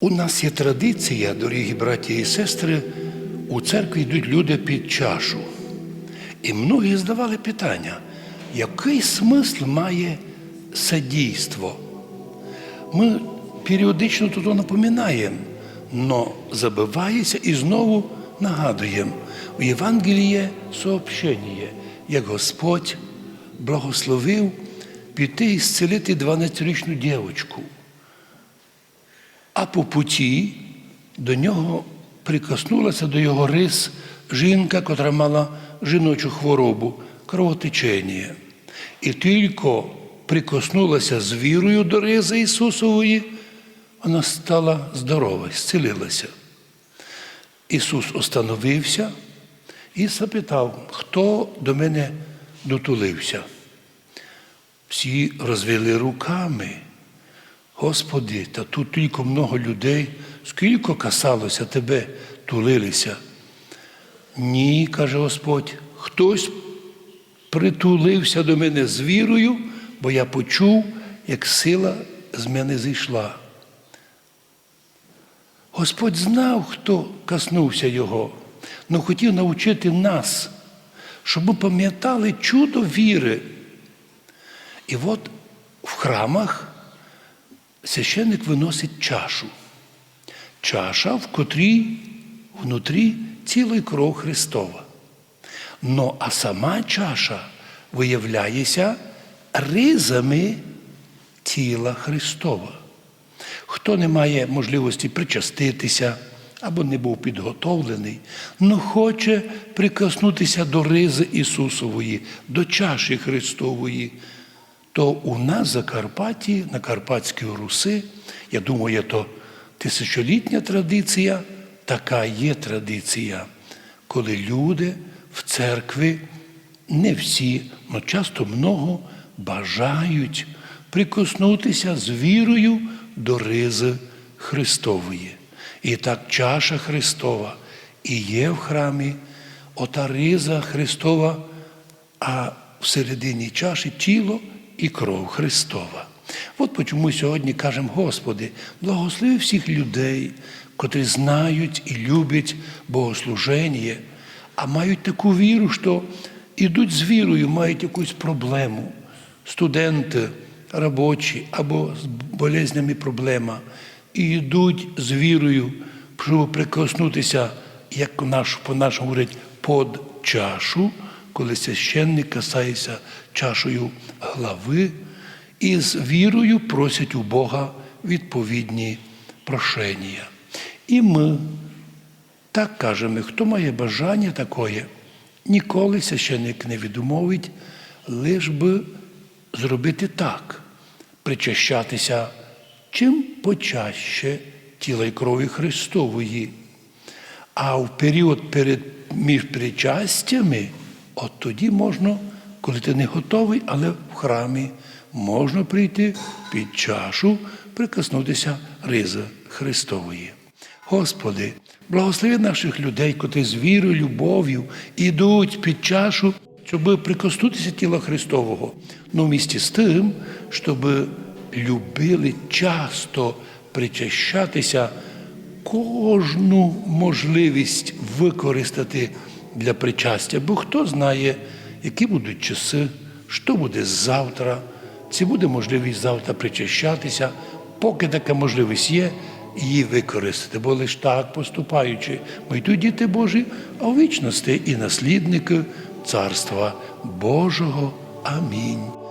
У нас є традиція, дорогі браті і сестри, у церкві йдуть люди під чашу. І многі задавали питання, який смисл має садійство? Ми періодично тут напоминаємо, але забивається і знову нагадуємо. У Євангелії є сообщення, як Господь благословив піти і зцілити 12-річну дівчинку. А по путі до нього прикоснулася до його рис жінка, котра мала жіночу хворобу, кровотечення. І тільки прикоснулася з вірою до ризи Ісусової, вона стала здорова, зцілилася. Ісус остановився і запитав, хто до мене дотулився. Всі розвели руками. Господи, та тут тільки много людей, скільки касалося тебе, тулилися. Ні, каже Господь, хтось притулився до мене з вірою, бо я почув, як сила з мене зійшла. Господь знав, хто коснувся Його, але хотів навчити нас, щоб ми пам'ятали чудо віри. І от в храмах священник виносить чашу. Чаша, в котрій внутрі цілий кров Христова. Но а сама чаша виявляється ризами тіла Христова. Хто не має можливості причаститися або не був підготовлений, но хоче прикоснутися до ризи Ісусової, до чаші Христової, то у нас Закарпатті, на Карпатській Руси, я думаю, то тисячолітня традиція, така є традиція, коли люди в церкві, не всі, але часто много бажають прикоснутися з вірою до ризи Христової. І так чаша Христова і є в храмі, ота риза Христова, а всередині чаші тіло і кров Христова. От чому сьогодні кажемо, Господи, благослови всіх людей, котрі знають і люблять богослуження, а мають таку віру, що йдуть з вірою, мають якусь проблему. Студенти, робочі або з болезнями проблема, і йдуть з вірою, щоб прикоснутися, як наш, по нашому говорять, під чашу, коли священник касається чашею глави, і з вірою просять у Бога відповідні прошення. І ми так кажемо, хто має бажання такое, ніколи священник не відмовить, лиш би зробити так, причащатися чим почаще тіла й крові Христової. А в період перед між причастями, от тоді можна, коли ти не готовий, але в храмі можна прийти під чашу, прикоснутися ризи Христової. Господи, благослови наших людей, котрі з вірою, любов'ю ідуть під чашу, щоб прикоснутися тіла Христового. Ну, в місті з тим, щоб любили часто причащатися, кожну можливість використати для причастя. Бо хто знає, які будуть часи, що буде завтра, чи буде можливість завтра причащатися, поки така можливість є, її використати. Бо лише так поступаючи, ми йдуть діти Божі, а у вічності і наслідники Царства Божого. Амінь.